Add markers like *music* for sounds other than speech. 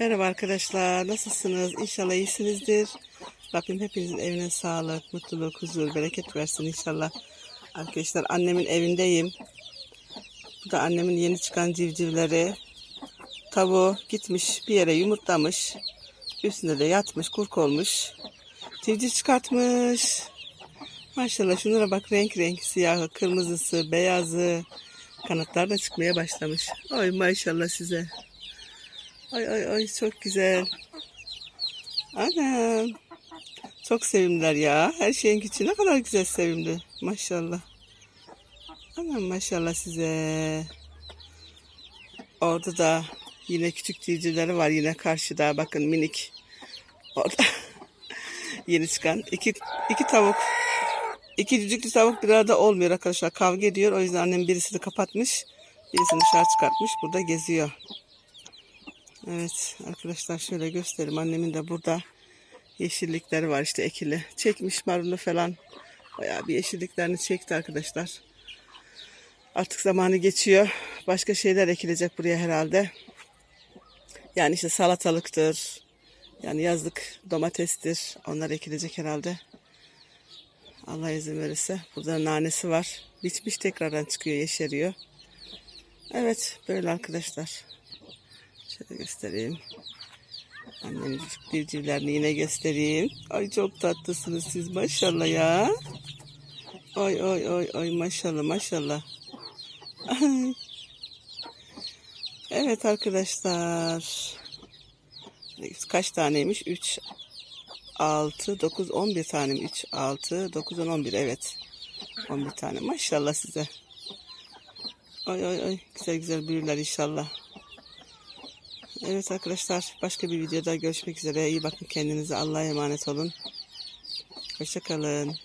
Merhaba arkadaşlar. Nasılsınız? İnşallah iyisinizdir. Rabbim hepinizin evine sağlık, mutluluk, huzur, bereket versin inşallah. Arkadaşlar annemin evindeyim. Bu da annemin yeni çıkan civcivleri. Tavuğu gitmiş bir yere yumurtlamış. Üstünde de yatmış, kurk olmuş. Civciv çıkartmış. Maşallah şunlara bak renk renk siyahı, kırmızısı, beyazı. Kanatlar da çıkmaya başlamış. Ay maşallah size. Ay ay ay çok güzel. Anam. Çok sevimliler ya. Her şeyin küçüğü ne kadar güzel sevimli. Maşallah. Anam maşallah size. Orada da yine küçük civcivleri var yine karşıda. Bakın minik. Orada *laughs* yeni çıkan iki, iki tavuk. İki cücüklü tavuk bir arada olmuyor arkadaşlar. Kavga ediyor. O yüzden annem birisini kapatmış. Birisini dışarı çıkartmış. Burada geziyor. Evet arkadaşlar şöyle göstereyim. Annemin de burada yeşillikleri var işte ekili. Çekmiş marulu falan. Bayağı bir yeşilliklerini çekti arkadaşlar. Artık zamanı geçiyor. Başka şeyler ekilecek buraya herhalde. Yani işte salatalıktır. Yani yazlık domatestir. Onlar ekilecek herhalde. Allah izin verirse. Burada nanesi var. Biçmiş tekrardan çıkıyor, yeşeriyor. Evet böyle arkadaşlar. Şöyle göstereyim. Annemin civcivlerini yine göstereyim. Ay çok tatlısınız siz maşallah ya. Oy oy oy oy maşallah maşallah. Evet arkadaşlar. Kaç taneymiş? 3, 6, 9, 11 tane mi? 3, 6, 9, 10, 11 evet. 11 tane maşallah size. Ay ay ay güzel güzel büyürler inşallah. Evet arkadaşlar başka bir videoda görüşmek üzere. İyi bakın kendinize. Allah'a emanet olun. Hoşçakalın.